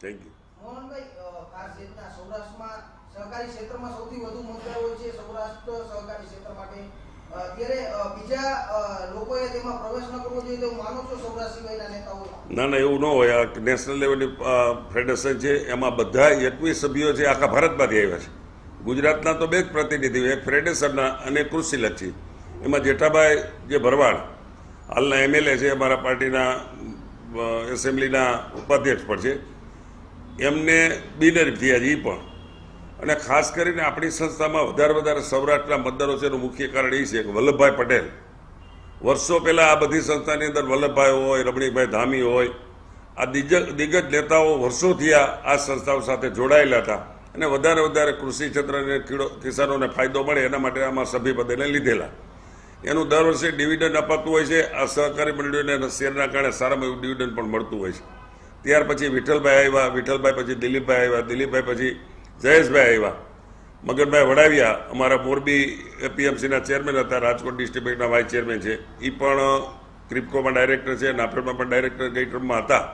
Thank you Mohanbhai ખાસ રીતના સૌરાષ્ટ્રમાં સહકારી ક્ષેત્રમાં સૌથી વધુ મુદ્દા હોય છે સૌરાષ્ટ્ર સહકારી ક્ષેત્ર માટે. ત્યારે બીજા લોકોએ તેમાં પ્રવેશ ન કરવો જોઈએ તો માનો છો સૌરાષ્ટ્ર સિવાયના નેતાઓ. ના ના એવું ન હોય. આ નેશનલ લેવલની ફેડરેશન છે એમાં બધા એકવીસ સભ્યો છે આખા ભારતમાંથી આવ્યા છે. ગુજરાતના તો બે જ પ્રતિનિધિઓ એક ફેડરેશનના અને કૃષિલક્ષી એમાં જેઠાભાઈ જે ભરવાડ હાલના એમએલએ છે અમારા પાર્ટીના એસેમ્બલીના ઉપાધ્યક્ષ પણ છે. એમને બિનહરીફ છે એ પણ. અને ખાસ કરીને આપણી સંસ્થામાં વધારે વધારે સૌરાષ્ટ્રના મતદારો છે એનું મુખ્ય કારણ એ છે કે વલ્લભભાઈ પટેલ. વર્ષો પહેલાં આ બધી સંસ્થાની અંદર વલ્લભભાઈ હોય, રમણીકભાઈ ધામી હોય, આ દિગ્ગજ દિગ્ગજ નેતાઓ વર્ષોથી આ આ સંસ્થાઓ સાથે જોડાયેલા હતા. અને વધારે વધારે કૃષિ ક્ષેત્રને કિસાનોને ફાયદો મળે એના માટે આમાં સભ્યપદેને લીધેલા. એનું દર વર્ષે ડિવિડન્ડ અપાતું હોય છે, આ સહકારી મંડળીઓને શેરના કારણે સારામાં એવું ડિવિડન્ડ પણ મળતું હોય છે. ત્યાર પછી વિઠ્ઠલભાઈ આવ્યા, વિઠ્ઠલભાઈ પછી દિલીપભાઈ આવ્યા, દિલીપભાઈ પછી જયેશભાઈ આવ્યા. મગનભાઈ વડાવ્યા, અમારા મોરબી એપીએમસીના ચેરમેન હતા, રાજકોટ ડિસ્ટ્રિક્ટ બેંકના વાઇસ ચેરમેન છે. એ પણ ક્રિપ્કોમાં ડાયરેક્ટર છે નાફેડમાં પણ ડાયરેક્ટર ગઈ ટર્મમાં હતા.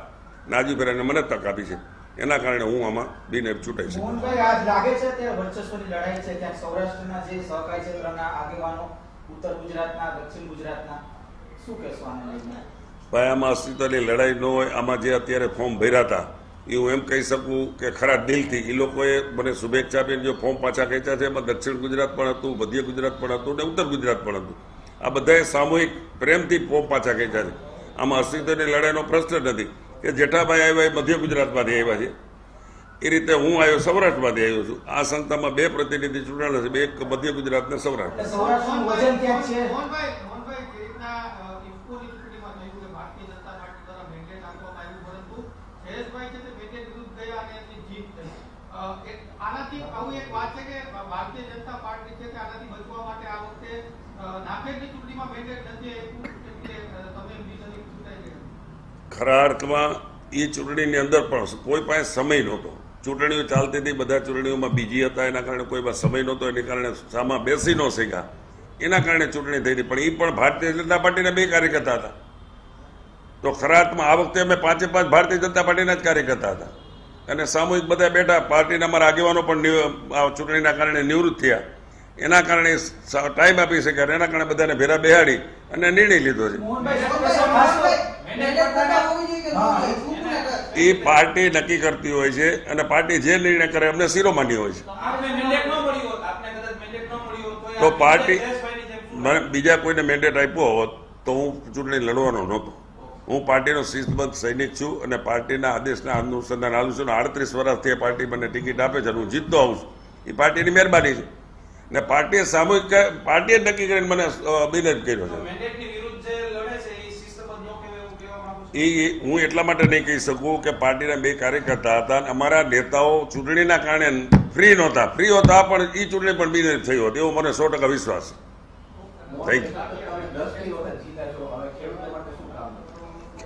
નાજી ફેરાને મને તક આપી છે. એના કારણે હું આમાં બિન ચૂંટાઈ શકું. મોહનભાઈ ગુજરાતના, દક્ષિણ ગુજરાતના, શું કહેશો ભાઈ આમાં અસ્તિત્વની લડાઈ ન હોય આમાં જે અત્યારે ફોર્મ ભર્યા હતા એ હું એમ કહી શકું કે ખરા દિલથી એ લોકોએ મને શુભેચ્છા આપીને જો ફોર્મ પાછા ખેંચ્યા છે એમાં દક્ષિણ ગુજરાત પણ હતું મધ્ય ગુજરાત પણ હતું ને ઉત્તર ગુજરાત પણ હતું. આ બધાએ સામૂહિક પ્રેમથી ફોર્મ પાછા ખેંચ્યા છે. આમાં અસ્તિત્વની લડાઈનો પ્રશ્ન નથી કે જેઠાભાઈ આવ્યા એ મધ્ય ગુજરાતમાંથી આવ્યા છે. એ રીતે હું આવ્યો સૌરાષ્ટ્રમાંથી આવ્યો છું. આ સંસ્થામાં બે પ્રતિનિધિ ચૂંટાયેલા છે બે એક મધ્ય ગુજરાત ને સૌરાષ્ટ્ર એટલે સૌરાષ્ટ્રનું વજન ક્યાંક છે મોહનભાઈ મોહનભાઈ જે રીતના અ, ઇફકોની ચૂંટણીમાં થયું કે ભારતીય જનતા પાર્ટી દ્વારા મેન્ડેટ આપવામાં આવ્યું પરંતુ જયેશભાઈ છે તે મેન્ડેટ વિરુદ્ધ ગયા અને એમની જીત થઈ અ, એક- આનાથી આવું એક વાત છે કે ભારતીય જનતા પાર્ટી છે કે આનાથી બચવા માટે આ વખતે નાફેડની ચૂંટણીમાં મેન્ડેટ નથી તમે ખરા અર્થમાં એ ચૂંટણીની અંદર પણ કોઈ પાસે સમય નહોતો. ચૂંટણીઓ ચાલતી હતી, બધા ચૂંટણીઓમાં બીજી હતા, એના કારણે કોઈ સમય નહોતો, એને કારણે સામા બેસી ન શક્યા. એના કારણે ચૂંટણી થઈ હતી, પણ એ પણ ભારતીય જનતા પાર્ટીના બે કાર્યકર્તા હતા. તો ખરા અર્થમાં આ વખતે અમે પાંચે પાંચ ભારતીય જનતા પાર્ટીના જ કાર્યકર્તા હતા. અને સામૂહિક બધા બેઠા. પાર્ટીના અમારા આગેવાનો પણ ચૂંટણીના કારણે નિવૃત્ત થયા. એના કારણે ટાઈમ આપી શક્યા અને એના કારણે બધાને ભેરા બેહાડી અને નિર્ણય લીધો છે? એ પાર્ટી નક્કી કરતી હોય છે અને પાર્ટી જે નિર્ણય કરે એમને શિરોમાન્ય હોય છે. આપને મેન્ડેટ ન મળ્યું હોત આપને કદાચ મેન્ડેટ ન મળ્યું હોત તો પાર્ટી મને બીજા કોઈને મેન્ડેટ આપ્યો હોત તો હું ચૂંટણી લડવાનો નહોતો. હું પાર્ટીનો શિસ્તબદ્ધ સૈનિક છું અને પાર્ટીના આદેશના અનુસંધાન આવું છું આડત્રીસ વર્ષથી એ પાર્ટી મને ટિકિટ આપે છે અને હું જીતતો આવું છું. એ પાર્ટીની મહેરબાની છે. ને પાર્ટીએ સામૂહિક પાર્ટીએ નક્કી કરીને મને અભિનય કર્યો છે. મેન્ડેટની વિરુદ્ધ જે લડે છે એ શિસ્તબદ્ધ ન કહેવાય એવું કહેવા માંગુ છું. એ હું એટલા માટે નહીં કહી શકું કે પાર્ટીના બે કાર્યકર્તા હતા અને અમારા નેતાઓ ચૂંટણીના કારણે ફ્રી નહોતા. ફ્રી હોતા પણ એ ચૂંટણી પણ બિનરી થઈ હોત. એવો મને સો ટકા વિશ્વાસ છે. થેન્ક યુ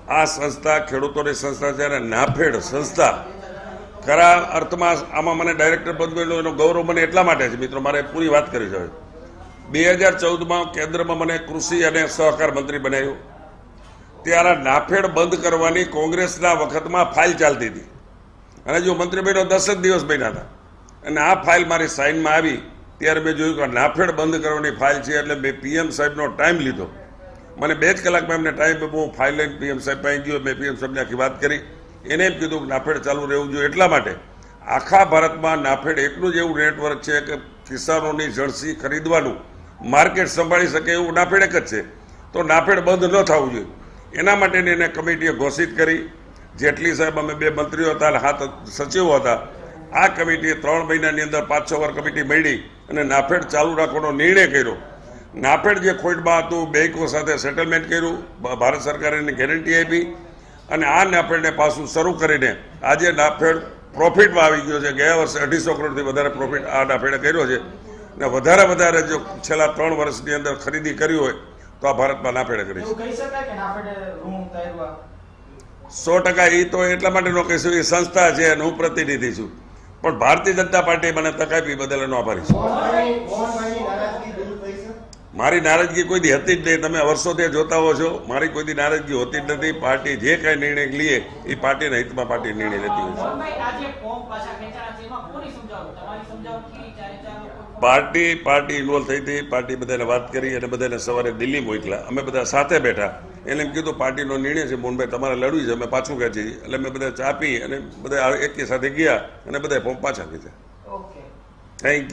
આ સંસ્થા ખેડૂતોની સંસ્થા છે અને નાફેડ સંસ્થા. ખરા અર્થમાં આમાં મને ડાયરેક્ટર પદ મળ્યું, એનો ગૌરવ મને એટલા માટે છે. મિત્રો, મારે પૂરી વાત કરી છે બે હજાર ચૌદમાં કેન્દ્રમાં મને કૃષિ અને સહકાર મંત્રી બનાવ્યો ત્યારે નાફેડ બંધ કરવાની કોંગ્રેસના વખતમાં ફાઇલ ચાલતી હતી. અને જો મંત્રી બન્યો, દસ જ દિવસ બન્યા હતા. અને આ ફાઇલ મારી સાઇનમાં આવી. ત્યારે મેં જોયું કે નાફેડ બંધ કરવાની ફાઇલ છે, એટલે મેં પીએમ સાહેબનો ટાઈમ લીધો. મને બે જ કલાકમાં એમને ટાઈમ આપ્યો હું ફાઇલ લઈને પીએમ સાહેબ પાસે ગયો, મેં પીએમ સાહેબને આખી વાત કરી. એને એમ કીધું કે નાફેડ ચાલુ રહેવું જોઈએ એટલા માટે. આખા ભારતમાં નાફેડ એકલું જ એવું નેટવર્ક છે કે કિસાનોની જળસી ખરીદવાનું માર્કેટ સંભાળી શકે એવું નાફેડ એક જ છે. તો નાફેડ બંધ ન થવું જોઈએ. એના માટેની એને કમિટીએ ઘોષિત કરી. જેટલી સાહેબ અમે બે મંત્રીઓ હતા અને હાથ સચિવો હતા, આ કમિટીએ ત્રણ મહિનાની અંદર પાંચ છ વાર કમિટી મળી અને નાફેડ ચાલુ રાખવાનો નિર્ણય કર્યો. નાફેડ જે ખોટમાં હતું બેંકો સાથે સેટલમેન્ટ કર્યું ભારત સરકારે એની ગેરંટી આપી અને આ નાફેડને પાછું શરૂ કરીને આજે નાફેડ પ્રોફિટમાં આવી ગયો છે. ગયા વર્ષે અઢીસો કરોડથી વધારે પ્રોફિટ આ નાફેડે કર્યો છે. અને વધારે વધારે જો છેલ્લા ત્રણ વર્ષની અંદર ખરીદી કરી હોય તો આ ભારતમાં નાફેડે કરી છે. સો ટકા એ તો એટલા માટે નો કહીશું એ સંસ્થા છે અને હું પ્રતિનિધિ છું. પણ ભારતીય જનતા પાર્ટીએ મને તક આપી બદલ એનો આભારી છું. મારી નારાજગી કોઈ દી હતી જ નહીં. તમે વર્ષોથી જોતા હો છો. મારી કોઈ દી નારાજગી હોતી જ નથી. પાર્ટી જે કાંઈ નિર્ણય લઈએ એ પાર્ટીના હિતમાં પાર્ટી નિર્ણય લેતી હોય છે. પાર્ટી પાર્ટી ઇન્વોલ્વ થઈ હતી. પાર્ટી બધાને વાત કરી અને બધાને સવારે દિલ્હી મોકલા અમે બધા સાથે બેઠા. એને એમ કીધું પાર્ટીનો નિર્ણય છે. મોહનભાઈ તમારે લડવી છે. અમે પાછું ખેંચી. એટલે અમે બધા ચા પી અને બધા એકી સાથે ગયા અને બધા ફોર્મ પાછા કીધા થેન્ક થેન્ક